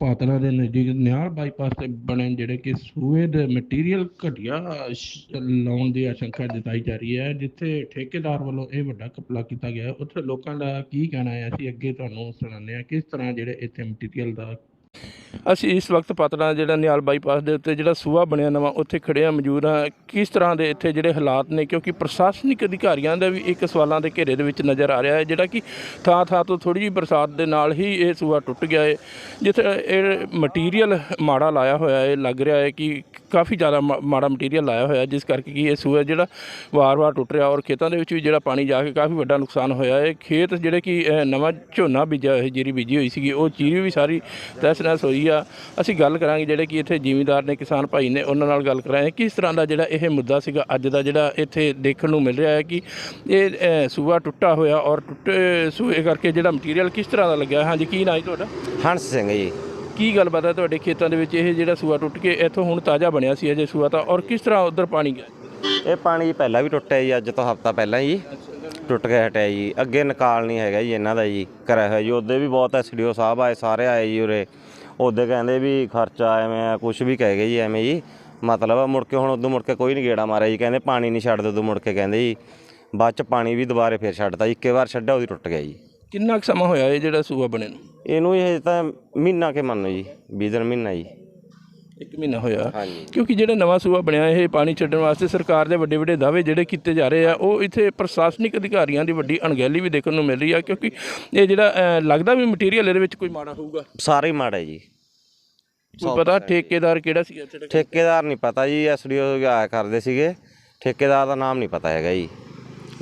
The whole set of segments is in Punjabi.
ਪਾਤੜਾ ਦੇ ਨਜ਼ਦੀਕ ਨਿਆਲ ਬਾਈਪਾਸ ਤੇ ਬਣੇ ਜਿਹੜੇ ਕਿ ਸੂਏ ਦੇ ਮਟੀਰੀਅਲ ਘਟੀਆ ਲਾਉਣ ਦੀ ਆਸ਼ੰਕਾ ਜਤਾਈ ਜਾ ਰਹੀ ਹੈ, ਜਿੱਥੇ ਠੇਕੇਦਾਰ ਵੱਲੋਂ ਇਹ ਵੱਡਾ ਕਪਲਾ ਕੀਤਾ ਗਿਆ ਉੱਥੇ ਲੋਕਾਂ ਦਾ ਕੀ ਕਹਿਣਾ ਹੈ? ਅਸੀਂ ਅੱਗੇ ਤੁਹਾਨੂੰ ਸੁਣਾਉਂਦੇ ਹਾਂ ਕਿਸ ਤਰ੍ਹਾਂ ਜਿਹੜੇ ਇੱਥੇ ਮਟੀਰੀਅਲ ਦਾ ਅਸੀਂ ਇਸ ਵਕਤ ਪਤਨਾ ਜਿਹੜਾ ਨਿਆਲ ਬਾਈਪਾਸ ਦੇ ਉੱਤੇ ਜਿਹੜਾ ਸੂਆ ਬਣਿਆ ਨਵਾਂ, ਉੱਥੇ ਖੜੇ ਮੌਜੂਦ ਆ ਕਿਸ ਤਰ੍ਹਾਂ ਦੇ ਇੱਥੇ ਜਿਹੜੇ ਹਾਲਾਤ ਨੇ? ਕਿਉਂਕਿ ਪ੍ਰਸ਼ਾਸਨਿਕ ਅਧਿਕਾਰੀਆਂ ਦਾ ਵੀ ਇੱਕ ਸਵਾਲਾਂ ਦੇ ਘੇਰੇ ਦੇ ਵਿੱਚ ਨਜ਼ਰ ਆ ਰਿਹਾ ਹੈ, ਜਿਹੜਾ ਕਿ ਥਾਂ ਥਾਂ ਤੋਂ ਥੋੜੀ ਜਿਹੀ ਬਰਸਾਤ ਦੇ ਨਾਲ ਹੀ ਇਹ ਸੂਆ ਟੁੱਟ ਗਿਆ ਹੈ ਜਿੱਥੇ ਇਹ ਮਟੀਰੀਅਲ ਮਾੜਾ ਲਾਇਆ ਹੋਇਆ ਹੈ ਲੱਗ ਰਿਹਾ ਹੈ ਕਿ ਕਾਫੀ ਜ਼ਿਆਦਾ ਮਾ- ਮਾੜਾ ਮਟੀਰੀਅਲ ਲਾਇਆ ਹੋਇਆ, ਜਿਸ ਕਰਕੇ ਕਿ ਇਹ ਸੂਆ ਜਿਹੜਾ ਵਾਰ-ਵਾਰ ਟੁੱਟ ਰਿਹਾ ਔਰ ਖੇਤਾਂ ਦੇ ਵਿੱਚ ਵੀ ਜਿਹੜਾ ਪਾਣੀ ਜਾ ਕੇ ਕਾਫੀ ਵੱਡਾ ਨੁਕਸਾਨ ਹੋਇਆ ਹੈ ਖੇਤ ਜਿਹੜੇ ਕਿ ਨਵਾਂ ਝੋਨਾ ਬੀਜਿਆ ਹੋਇਆ ਜੀਰੀ ਬੀਜੀ ਹੋਈ ਸੀਗੀ, ਉਹ ਜੀਰੀ ਵੀ ਸਾਰੀ ਤਹਿਸ ਨਹਿਸ ਹੋਈ ਹੋਈ ਆ। ਅਸੀਂ ਗੱਲ ਕਰਾਂਗੇ ਜਿਹੜੇ ਕਿ ਇੱਥੇ ਜ਼ਿਮੀਂਦਾਰ ਨੇ ਕਿਸਾਨ ਭਾਈ ਨੇ ਉਹਨਾਂ ਨਾਲ ਗੱਲ ਕਰਾਂਗੇ ਕਿਸ ਤਰ੍ਹਾਂ ਦਾ ਜਿਹੜਾ ਇਹ ਮੁੱਦਾ ਸੀਗਾ ਅੱਜ ਦਾ ਜਿਹੜਾ ਇੱਥੇ ਦੇਖਣ ਨੂੰ ਮਿਲ ਰਿਹਾ ਹੈ ਕਿ ਇਹ ਸੂਆ ਟੁੱਟਾ ਹੋਇਆ ਔਰ ਟੁੱਟੇ ਸੂਏ ਕਰਕੇ ਜਿਹੜਾ ਮਟੀਰੀਅਲ ਕਿਸ ਤਰ੍ਹਾਂ ਦਾ ਲੱਗਿਆ? ਹਾਂਜੀ ਕੀ ਨਾਂ ਹੈ ਤੁਹਾਡਾ? ਹੰਸ ਸਿੰਘ ਜੀ। ਕੀ ਗੱਲਬਾਤ ਹੈ ਤੁਹਾਡੇ ਖੇਤਾਂ ਦੇ ਵਿੱਚ? ਇਹ ਜਿਹੜਾ ਸੂਆ ਟੁੱਟ ਕੇ ਇੱਥੋਂ ਹੁਣ ਤਾਜ਼ਾ ਬਣਿਆ ਸੀ ਅਜੇ ਸੂਆ ਤਾਂ ਔਰ ਕਿਸ ਤਰ੍ਹਾਂ ਉਧਰ ਪਾਣੀ ਗਿਆ? ਇਹ ਪਾਣੀ ਪਹਿਲਾਂ ਵੀ ਟੁੱਟਿਆ ਜੀ ਅੱਜ ਤੋਂ ਹਫਤਾ ਪਹਿਲਾਂ ਜੀ। ਟੁੱਟ ਕੇ ਹਟਿਆ ਜੀ। ਅੱਗੇ ਨਿਕਾਲ ਨਹੀਂ ਹੈਗਾ ਜੀ ਇਹਨਾਂ ਦਾ ਜੀ ਕਰਿਆ ਹੋਇਆ ਜੀ ਉਹਦੇ ਵੀ ਬਹੁਤ ਐਸਡੀਓ ਸਾਹਿਬ ਆਏ ਸਾਰੇ ਆਏ ਜੀ ਉਰੇ। ਉਹਦੇ ਕਹਿੰਦੇ ਵੀ ਖਰਚਾ ਐਵੇਂ ਆ ਕੁਝ ਵੀ ਕਹਿ ਗਏ ਜੀ ਐਵੇਂ ਜੀ। ਮਤਲਬ ਮੁੜ ਕੇ ਹੁਣ ਉਦੋਂ ਮੁੜ ਕੇ ਕੋਈ ਨਹੀਂ ਗੇੜਾ ਮਾਰਿਆ ਜੀ ਕਹਿੰਦੇ ਪਾਣੀ ਨਹੀਂ ਛੱਡਦੇ ਉਦੋਂ ਮੁੜ ਕੇ ਕਹਿੰਦੇ ਜੀ। ਬਾਅਦ ਚ ਪਾਣੀ ਵੀ ਦੁਬਾਰੇ ਫੇਰ ਛੱਡਤਾ ਜੀ ਇੱਕੇ ਵਾਰ ਛੱਡਿਆ ਉਹਦੀ ਟੁੱਟ ਗਿਆ ਜੀ। ਕਿੰਨਾ ਕੁ ਸਮਾਂ ਹੋਇਆ ਇਹ ਜਿਹੜਾ ਸੂਆ ਬਣੇ ਨੂੰ? ਇਹਨੂੰ ਇਹ ਤਾਂ ਮਹੀਨਾ ਕੇ ਮੰਨੋ ਜੀ 20 ਦਿਨ ਮਹੀਨਾ ਜੀ। ਇੱਕ ਮਹੀਨਾ ਹੋਇਆ। ਕਿਉਂਕਿ ਜਿਹੜਾ ਨਵਾਂ ਸੂਆ ਬਣਿਆ ਇਹ ਪਾਣੀ ਛੱਡਣ ਵਾਸਤੇ ਸਰਕਾਰ ਦੇ ਵੱਡੇ ਵੱਡੇ ਦਾਅਵੇ ਜਿਹੜੇ ਕੀਤੇ ਜਾ ਰਹੇ ਆ ਉਹ ਇੱਥੇ ਪ੍ਰਸ਼ਾਸਨਿਕ ਅਧਿਕਾਰੀਆਂ ਦੀ ਵੱਡੀ ਅਣਗਹਿਲੀ ਵੀ ਦੇਖਣ ਨੂੰ ਮਿਲ ਰਹੀ ਆ ਕਿਉਂਕਿ ਇਹ ਜਿਹੜਾ ਲੱਗਦਾ ਵੀ ਮਟੀਰੀਅਲ ਇਹਦੇ ਵਿੱਚ ਕੋਈ ਮਾੜਾ ਹੋਊਗਾ। ਸਾਰੇ ਹੀ ਮਾੜਾ ਜੀ। ਕੋਈ ਪਤਾ ਠੇਕੇਦਾਰ ਕਿਹੜਾ ਸੀ ਇੱਥੇ? ਠੇਕੇਦਾਰ ਨਹੀਂ ਪਤਾ ਜੀ ਐਸਡੀਓ ਆਇਆ ਕਰਦੇ ਸੀਗੇ। ਠੇਕੇਦਾਰ ਦਾ ਨਾਮ ਨਹੀਂ ਪਤਾ ਹੈਗਾ ਜੀ।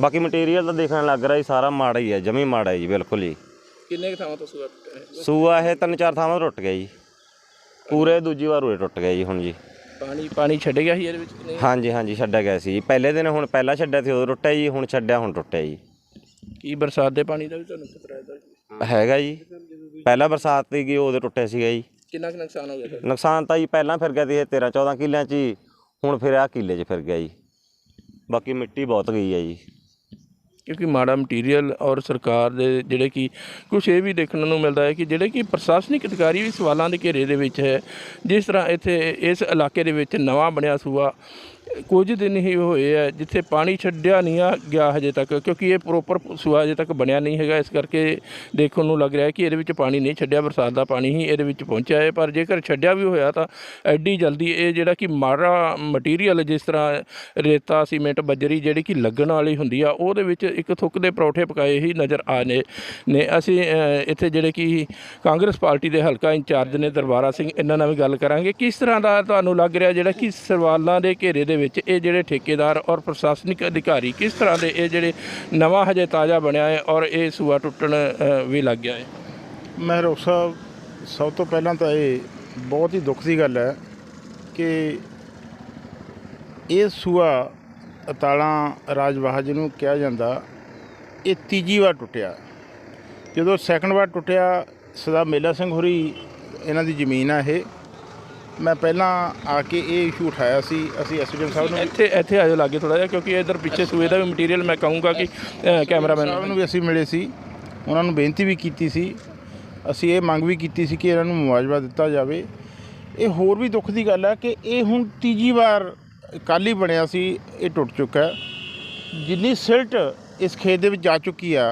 ਬਾਕੀ ਮਟੀਰੀਅਲ ਤਾਂ ਦੇਖਣ ਲੱਗ ਰਿਹਾ ਜੀ ਸਾਰਾ ਮਾੜਾ ਹੀ ਹੈ ਜਮੀ ਮਾੜਾ ਹੈ ਜੀ ਬਿਲਕੁਲ ਜੀ। ਕਿੰਨੇ ਕੁ ਥਾਵਾਂ ਤੋਂ ਸੂਆ ਸੂਆ ਇਹ ਤਿੰਨ ਚਾਰ ਥਾਵਾਂ ਤੋਂ ਟੁੱਟ ਗਿਆ ਜੀ। ਪੂਰੇ ਦੂਜੀ ਵਾਰ ਉਰੇ ਟੁੱਟ ਗਿਆ ਜੀ ਹੁਣ ਜੀ। ਪਾਣੀ ਪਾਣੀ ਛੱਡ ਗਿਆ ਸੀ ਇਹਦੇ ਵਿੱਚ ਕਿ ਨਹੀਂ? ਹਾਂਜੀ ਹਾਂਜੀ ਛੱਡਿਆ ਗਿਆ ਸੀ ਜੀ। ਪਹਿਲੇ ਦਿਨ ਹੁਣ ਪਹਿਲਾਂ ਛੱਡਿਆ ਸੀ ਉਦੋਂ ਟੁੱਟਿਆ ਜੀ ਹੁਣ ਛੱਡਿਆ ਹੁਣ ਟੁੱਟਿਆ ਜੀ। ਕੀ ਬਰਸਾਤ ਦੇ ਪਾਣੀ ਦਾ ਵੀ ਤੁਹਾਨੂੰ ਖਤਰਾ ਹੈ ਹੈਗਾ ਜੀ। ਪਹਿਲਾਂ ਬਰਸਾਤ ਦੀ ਗਈ ਉਦੋਂ ਟੁੱਟਿਆ ਸੀਗਾ ਜੀ। ਕਿੰਨਾ ਕੁ ਨੁਕਸਾਨ ਹੋ ਗਿਆ ਤੁਹਾਡਾ? ਨੁਕਸਾਨ ਤਾਂ ਜੀ ਪਹਿਲਾਂ ਫਿਰ ਗਿਆ ਸੀ ਇਹ 13 14 ਕਿੱਲਿਆਂ 'ਚ ਹੀ ਹੁਣ ਫਿਰ ਆ ਕਿੱਲੇ 'ਚ ਫਿਰ ਗਿਆ ਜੀ। ਬਾਕੀ ਮਿੱਟੀ ਬਹੁਤ ਗਈ ਹੈ ਜੀ। ਕਿਉਂਕਿ ਮਾੜਾ ਮਟੀਰੀਅਲ ਔਰ ਸਰਕਾਰ ਦੇ ਜਿਹੜੇ ਕਿ ਕੁਝ ਇਹ ਵੀ ਦੇਖਣ ਨੂੰ ਮਿਲਦਾ ਹੈ ਕਿ ਜਿਹੜੇ ਕਿ ਪ੍ਰਸ਼ਾਸਨਿਕ ਅਧਿਕਾਰੀ ਵੀ ਸਵਾਲਾਂ ਦੇ ਘੇਰੇ ਦੇ ਵਿੱਚ ਹੈ, ਜਿਸ ਤਰ੍ਹਾਂ ਇੱਥੇ ਇਸ ਇਲਾਕੇ ਦੇ ਵਿੱਚ ਨਵਾਂ ਬਣਿਆ ਸੂਆ ਕੁਝ ਦਿਨ ਹੀ ਹੋਏ ਆ ਜਿੱਥੇ ਪਾਣੀ ਛੱਡਿਆ ਨਹੀਂ ਆ ਗਿਆ ਹਜੇ ਤੱਕ, ਕਿਉਂਕਿ ਇਹ ਪ੍ਰੋਪਰ ਸੂਆ ਹਜੇ ਤੱਕ ਬਣਿਆ ਨਹੀਂ ਹੈਗਾ। ਇਸ ਕਰਕੇ ਦੇਖਣ ਨੂੰ ਲੱਗ ਰਿਹਾ ਕਿ ਇਹਦੇ ਵਿੱਚ ਪਾਣੀ ਨਹੀਂ ਛੱਡਿਆ, ਬਰਸਾਤ ਦਾ ਪਾਣੀ ਹੀ ਇਹਦੇ ਵਿੱਚ ਪਹੁੰਚਿਆ ਹੈ। ਪਰ ਜੇਕਰ ਛੱਡਿਆ ਵੀ ਹੋਇਆ ਤਾਂ ਐਡੀ ਜਲਦੀ ਇਹ ਜਿਹੜਾ ਕਿ ਮਾੜਾ ਮਟੀਰੀਅਲ ਜਿਸ ਤਰ੍ਹਾਂ ਰੇਤਾ, ਸੀਮੈਂਟ, ਬੱਜਰੀ ਜਿਹੜੀ ਕਿ ਲੱਗਣ ਵਾਲੀ ਹੁੰਦੀ ਆ, ਉਹਦੇ ਵਿੱਚ ਇੱਕ ਥੁੱਕ ਦੇ ਪਰੌਠੇ ਪਕਾਏ ਹੀ ਨਜ਼ਰ ਆ ਨੇ ਨੇ ਅਸੀਂ ਇੱਥੇ ਜਿਹੜੇ ਕਿ ਕਾਂਗਰਸ ਪਾਰਟੀ ਦੇ ਹਲਕਾ ਇੰਚਾਰਜ ਨੇ ਦਰਬਾਰਾ ਸਿੰਘ, ਇਹਨਾਂ ਨਾਲ ਵੀ ਗੱਲ ਕਰਾਂਗੇ। ਕਿਸ ਤਰ੍ਹਾਂ ਦਾ ਤੁਹਾਨੂੰ ਲੱਗ ਰਿਹਾ ਜਿਹੜਾ ਕਿ ਸਰਵਾਲਾਂ ਦੇ ਘੇਰੇ ਦੇ ਵਿੱਚ ਇਹ ਜਿਹੜੇ ਠੇਕੇਦਾਰ ਔਰ ਪ੍ਰਸ਼ਾਸਨਿਕ ਅਧਿਕਾਰੀ ਕਿਸ ਤਰ੍ਹਾਂ ਦੇ ਇਹ ਜਿਹੜੇ ਨਵਾਂ ਹਜੇ ਤਾਜ਼ਾ ਬਣਿਆ ਹੈ ਔਰ ਇਹ ਸੂਆ ਟੁੱਟਣ ਵੀ ਲੱਗ ਗਿਆ ਹੈ? ਮਹਿਰੋਕ ਸਾਹਿਬ, ਸਭ ਤੋਂ ਪਹਿਲਾਂ ਤਾਂ ਇਹ ਬਹੁਤ ਹੀ ਦੁੱਖ ਦੀ ਗੱਲ ਹੈ ਕਿ ਇਹ ਸੂਆ ਅਤਾਲਾਂ ਰਾਜਵਾਹ ਜਿਹਨੂੰ ਕਿਹਾ ਜਾਂਦਾ, ਇਹ ਤੀਜੀ ਵਾਰ ਟੁੱਟਿਆ। ਜਦੋਂ ਸੈਕੰਡ ਵਾਰ ਟੁੱਟਿਆ, ਸਦਾ ਮੇਲਾ ਸਿੰਘ ਹੋਰੀ ਇਹਨਾਂ ਦੀ ਜ਼ਮੀਨ ਆ ਇਹ। ਮੈਂ ਪਹਿਲਾਂ ਆ ਕੇ ਇਹ ਇਸ਼ੂ ਉਠਾਇਆ ਸੀ ਅਸੀਂ ਐਸਡੀਐਮ ਸਾਹਿਬ ਨੂੰ ਇੱਥੇ ਇੱਥੇ ਆਜੋ ਲਾਗੇ ਥੋੜਾ ਜਿਹਾ ਕਿਉਂਕਿ ਇਧਰ ਪਿੱਛੇ ਸੂਏ ਦਾ ਵੀ ਮਟੀਰੀਅਲ ਮੈਂ ਕਹੂੰਗਾ ਕਿ ਕੈਮਰਾਮੈਨ ਸਾਹਿਬ ਨੂੰ ਵੀ ਅਸੀਂ ਮਿਲੇ ਸੀ ਉਹਨਾਂ ਨੂੰ ਬੇਨਤੀ ਵੀ ਕੀਤੀ ਸੀ ਅਸੀਂ ਇਹ ਮੰਗ ਵੀ ਕੀਤੀ ਸੀ ਕਿ ਇਹਨਾਂ ਨੂੰ ਮੁਆਵਜ਼ਾ ਦਿੱਤਾ ਜਾਵੇ। ਇਹ ਹੋਰ ਵੀ ਦੁੱਖ ਦੀ ਗੱਲ ਹੈ ਕਿ ਇਹ ਹੁਣ ਤੀਜੀ ਵਾਰ ਕੱਲ੍ਹ ਹੀ ਬਣਿਆ ਸੀ ਇਹ ਟੁੱਟ ਚੁੱਕਾ ਹੈ। ਜਿੰਨੀ ਸਿਲਟ ਇਸ ਖੇਤ ਦੇ ਵਿੱਚ ਜਾ ਚੁੱਕੀ ਆ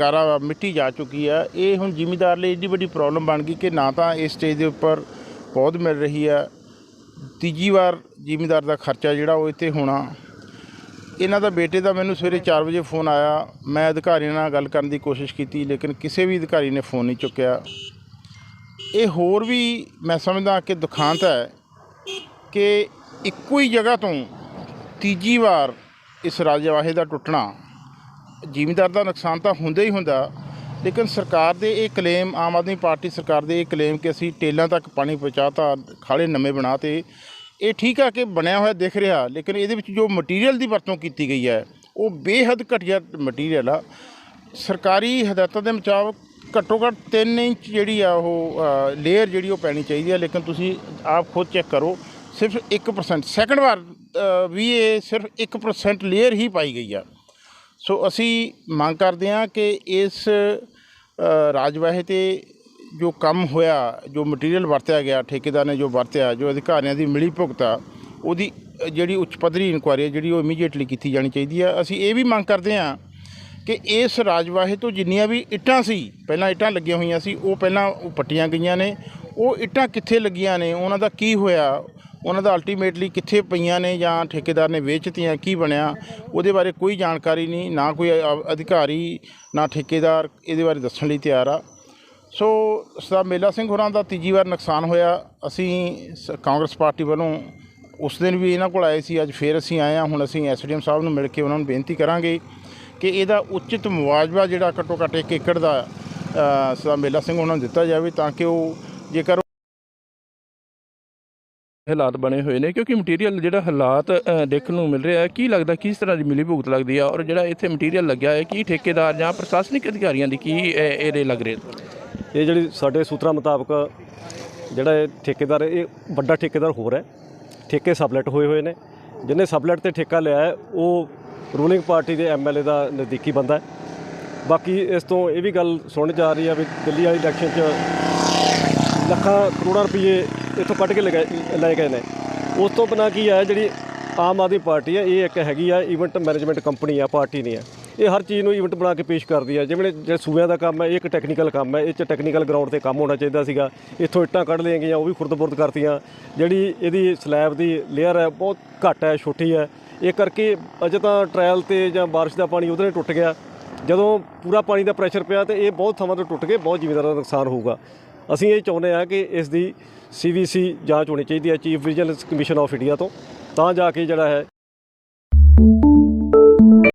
ਗਾਰਾ ਮਿੱਟੀ ਜਾ ਚੁੱਕੀ ਆ ਇਹ ਹੁਣ ਜ਼ਿਮੀਦਾਰ ਲਈ ਏਡੀ ਵੱਡੀ ਪ੍ਰੋਬਲਮ ਬਣ ਗਈ ਕਿ ਨਾ ਤਾਂ ਇਸ ਸਟੇਜ ਦੇ ਉੱਪਰ ਪੌਦ ਮਿਲ ਰਹੀ ਹੈ। ਤੀਜੀ ਵਾਰ ਜ਼ਿਮੀਦਾਰ ਦਾ ਖਰਚਾ ਜਿਹੜਾ ਉਹ ਇੱਥੇ ਹੋਣਾ। ਇਹਨਾਂ ਦਾ ਬੇਟੇ ਦਾ ਮੈਨੂੰ ਸਵੇਰੇ 4 ਵਜੇ ਫੋਨ ਆਇਆ। ਮੈਂ ਅਧਿਕਾਰੀਆਂ ਨਾਲ ਗੱਲ ਕਰਨ ਦੀ ਕੋਸ਼ਿਸ਼ ਕੀਤੀ, ਲੇਕਿਨ ਕਿਸੇ ਵੀ ਅਧਿਕਾਰੀ ਨੇ ਫੋਨ ਨਹੀਂ ਚੁੱਕਿਆ। ਇਹ ਹੋਰ ਵੀ ਮੈਂ ਸਮਝਦਾ ਕਿ ਦੁਖਾਂਤ ਹੈ ਕਿ ਇੱਕੋ ਹੀ ਜਗ੍ਹਾ ਤੋਂ ਤੀਜੀ ਵਾਰ ਇਸ ਰਾਜਵਾਹੇ ਦਾ ਟੁੱਟਣਾ। ਜ਼ਿਮੀਦਾਰ ਦਾ ਨੁਕਸਾਨ ਤਾਂ ਹੁੰਦਾ ਹੀ ਹੁੰਦਾ। ਲੇਕਿਨ ਸਰਕਾਰ ਦੇ ਇਹ ਕਲੇਮ ਆਮ ਆਦਮੀ ਪਾਰਟੀ ਸਰਕਾਰ ਦੇ ਇਹ ਕਲੇਮ ਕਿ ਅਸੀਂ ਟੇਲਾਂ ਤੱਕ ਪਾਣੀ ਪਹੁੰਚਾਤਾ, ਖਾਲੇ ਨਵੇਂ ਬਣਾਤੇ ਇਹ ਠੀਕ ਆ ਕਿ ਬਣਿਆ ਹੋਇਆ ਦਿਖ ਰਿਹਾ, ਲੇਕਿਨ ਇਹਦੇ ਵਿੱਚ ਜੋ ਮਟੀਰੀਅਲ ਦੀ ਵਰਤੋਂ ਕੀਤੀ ਗਈ ਹੈ, ਉਹ ਬੇਹੱਦ ਘਟੀਆ ਮਟੀਰੀਅਲ ਆ। ਸਰਕਾਰੀ ਹਦਾਇਤਾਂ ਦੇ ਮੁਤਾਬਕ ਘੱਟੋ ਘੱਟ 3 ਇੰਚ ਜਿਹੜੀ ਆ ਉਹ ਲੇਅਰ ਜਿਹੜੀ ਉਹ ਪੈਣੀ ਚਾਹੀਦੀ ਹੈ ਲੇਕਿਨ ਤੁਸੀਂ ਆਪ ਖੁਦ ਚੈੱਕ ਕਰੋ, ਸਿਰਫ 1% ਸੈਕੰਡ ਵਾਰ ਵੀ ਇਹ ਸਿਰਫ 1% ਲੇਅਰ ਹੀ ਪਾਈ ਗਈ ਆ। ਸੋ ਅਸੀਂ ਮੰਗ ਕਰਦੇ ਹਾਂ ਕਿ ਇਸ ਰਾਜਵਾਹੇ ਤੇ ਜੋ ਕੰਮ ਹੋਇਆ, ਜੋ ਮਟੀਰੀਅਲ ਵਰਤਿਆ ਗਿਆ, ਠੇਕੇਦਾਰ ਨੇ ਜੋ ਵਰਤਿਆ, ਜੋ ਅਧਿਕਾਰੀਆਂ ਦੀ ਮਿਲੀ ਭੁਗਤਾ, ਉਹਦੀ, ਜਿਹੜੀ ਉੱਚ ਪੱਧਰੀ ਇਨਕੁਆਇਰੀ ਹੈ, ਜਿਹੜੀ ਉਹ ਇਮੀਡੀਏਟਲੀ ਕੀਤੀ ਜਾਣੀ ਚਾਹੀਦੀ ਹੈ। ਅਸੀਂ ਇਹ ਵੀ ਮੰਗ ਕਰਦੇ ਹਾਂ ਕਿ ਇਸ ਰਾਜਵਾਹੇ ਤੋਂ ਜਿੰਨੀਆਂ ਵੀ ਇੱਟਾਂ ਸੀ, ਪਹਿਲਾਂ ਇੱਟਾਂ ਲੱਗੀਆਂ ਹੋਈਆਂ ਸੀ, ਉਹ ਪਹਿਲਾਂ ਉਹ ਪੱਟੀਆਂ ਗਈਆਂ ਨੇ, ਉਹ ਇੱਟਾਂ ਕਿੱਥੇ ਲੱਗੀਆਂ ਨੇ, ਉਹਨਾਂ ਦਾ ਕੀ ਹੋਇਆ ਉਹਨਾਂ ਦਾ ਅਲਟੀਮੇਟਲੀ ਕਿੱਥੇ ਪਈਆਂ ਨੇ ਜਾਂ ਠੇਕੇਦਾਰ ਨੇ ਵੇਚਤੀਆਂ ਕੀ ਬਣਿਆ ਉਹਦੇ ਬਾਰੇ ਕੋਈ ਜਾਣਕਾਰੀ ਨਹੀਂ ਨਾ ਕੋਈ ਅ- ਅਧਿਕਾਰੀ ਨਾ ਠੇਕੇਦਾਰ ਇਹਦੇ ਬਾਰੇ ਦੱਸਣ ਲਈ ਤਿਆਰ ਆ। ਸੋ ਸਰਦਾਰ ਮੇਲਾ ਸਿੰਘ ਹੋਰਾਂ ਦਾ ਤੀਜੀ ਵਾਰ ਨੁਕਸਾਨ ਹੋਇਆ। ਅਸੀਂ ਸ- ਕਾਂਗਰਸ ਪਾਰਟੀ ਵੱਲੋਂ ਉਸ ਦਿਨ ਵੀ ਇਹਨਾਂ ਕੋਲ ਆਏ ਸੀ ਅੱਜ ਫੇਰ ਅਸੀਂ ਆਏ ਹਾਂ। ਹੁਣ ਅਸੀਂ ਐਸਡੀਐਮ ਸਾਹਿਬ ਨੂੰ ਮਿਲ ਕੇ ਉਹਨਾਂ ਨੂੰ ਬੇਨਤੀ ਕਰਾਂਗੇ ਕਿ ਇਹਦਾ ਉਚਿਤ ਮੁਆਵਜ਼ਾ ਜਿਹੜਾ ਘੱਟੋ ਘੱਟ ਇੱਕ ਏਕੜ ਦਾ ਅ, ਸਰਦਾਰ ਮੇਲਾ ਸਿੰਘ ਉਹਨਾਂ ਨੂੰ ਦਿੱਤਾ ਜਾਵੇ ਤਾਂ ਕਿ ਉਹ ਜੇਕਰ ਹਾਲਾਤ ਬਣੇ ਹੋਏ ਨੇ, ਕਿਉਂਕਿ ਮਟੀਰੀਅਲ ਜਿਹੜਾ ਹਾਲਾਤ ਦੇਖਣ ਨੂੰ ਮਿਲ ਰਿਹਾ ਹੈ, ਕੀ ਲੱਗਦਾ, ਕਿਸ ਤਰ੍ਹਾਂ ਦੀ ਮਿਲੀ ਭੁਗਤ ਲੱਗਦੀ ਆ, ਔਰ ਜਿਹੜਾ ਇੱਥੇ ਮਟੀਰੀਅਲ ਲੱਗਿਆ ਹੈ, ਕੀ ਠੇਕੇਦਾਰ ਜਾਂ ਪ੍ਰਸ਼ਾਸਨਿਕ ਅਧਿਕਾਰੀਆਂ ਦੀ ਕੀ ਇਹਦੇ ਲੱਗ ਰਹੇ ਇਹ ਜਿਹੜੀ ਸਾਡੇ ਸੂਤਰਾਂ ਮੁਤਾਬਕ ਜਿਹੜਾ ਇਹ ਠੇਕੇਦਾਰ, ਇਹ ਵੱਡਾ ਠੇਕੇਦਾਰ ਹੋਰ ਹੈ। ਠੇਕੇ ਸਬਲੈਟ ਹੋਏ ਹੋਏ ਨੇ। ਜਿਹਨੇ ਸਬਲੈਟ ਤੇ ਠੇਕਾ ਲਿਆ ਹੈ, ਉਹ ਰੂਲਿੰਗ ਪਾਰਟੀ ਦੇ ਐਮਐਲਏ ਦਾ ਨਜ਼ਦੀਕੀ ਬੰਦਾ ਹੈ। ਬਾਕੀ ਇਸ ਤੋਂ ਇਹ ਵੀ ਗੱਲ ਸੁਣ ਜਾ ਰਹੀ ਹੈ ਵੀ ਦਿੱਲੀ ਵਾਲੀ ਇਲੈਕਸ਼ਨ 'ਚ ਲੱਖਾਂ ਕਰੋੜਾਂ ਰੁਪਏ ਇੱਥੋਂ ਕੱਢ ਕੇ ਲਗਾਏ ਲੈ ਗਏ ਨੇ। ਉਸ ਤੋਂ ਬਿਨਾਂ ਕੀ ਹੈ ਜਿਹੜੀ ਆਮ ਆਦਮੀ ਪਾਰਟੀ ਹੈ ਇਹ ਇੱਕ ਹੈਗੀ ਆ ਇਵੈਂਟ ਮੈਨੇਜਮੈਂਟ ਕੰਪਨੀ ਆ, ਪਾਰਟੀ ਨਹੀਂ ਹੈ ਇਹ ਹਰ ਚੀਜ਼ ਨੂੰ ਇਵੈਂਟ ਬਣਾ ਕੇ ਪੇਸ਼ ਕਰਦੀ ਹੈ ਜਿਵੇਂ ਜਿਹੜੇ ਸੂਬਿਆਂ ਦਾ ਕੰਮ ਹੈ ਇਹ ਇੱਕ ਟੈਕਨੀਕਲ ਕੰਮ ਹੈ ਇਹ ਚ ਟੈਕਨੀਕਲ ਗਰਾਊਂਡ ਤੇ ਕੰਮ ਹੋਣਾ ਚਾਹੀਦਾ ਸੀਗਾ। ਇੱਥੋਂ ਇੱਟਾਂ ਕੱਢ ਲਈਆਂ ਗਈਆਂ, ਉਹ ਵੀ ਖੁਰਦ-ਬੁਰਦ ਕਰਤੀਆਂ। ਜਿਹੜੀ ਇਹਦੀ ਸਲੈਬ ਦੀ ਲੇਅਰ ਹੈ ਬਹੁਤ ਘੱਟ ਹੈ ਛੋਟੀ ਹੈ ਇਹ ਕਰਕੇ ਅਜੇ ਤਾਂ ਟ੍ਰਾਇਲ ਤੇ ਜਾਂ ਬਾਰਿਸ਼ ਦਾ ਪਾਣੀ ਉਹਦੇ ਨਾਲ ਟੁੱਟ ਗਿਆ। ਜਦੋਂ ਪੂਰਾ ਪਾਣੀ ਦਾ ਪ੍ਰੈਸ਼ਰ ਪਿਆ ਤੇ ਇਹ ਬਹੁਤ ਥਾਵਾਂ ਤੋਂ ਟੁੱਟ ਕੇ ਬਹੁਤ ਜ਼ਿਮੀਂਦਾਰਾਂ ਦਾ ਨੁਕਸਾਨ ਹੋਊਗਾ। ਅਸੀਂ ਇਹ ਚਾਹੁੰਦੇ ਹਾਂ ਕਿ ਇਸ ਦੀ ਸੀਵੀਸੀ ਜਾਂਚ ਹੋਣੀ ਚਾਹੀਦੀ ਹੈ chief vigilance commission of India ਤੋਂ। ਤਾਂ ਜਾ ਕੇ ਜਿਹੜਾ ਹੈ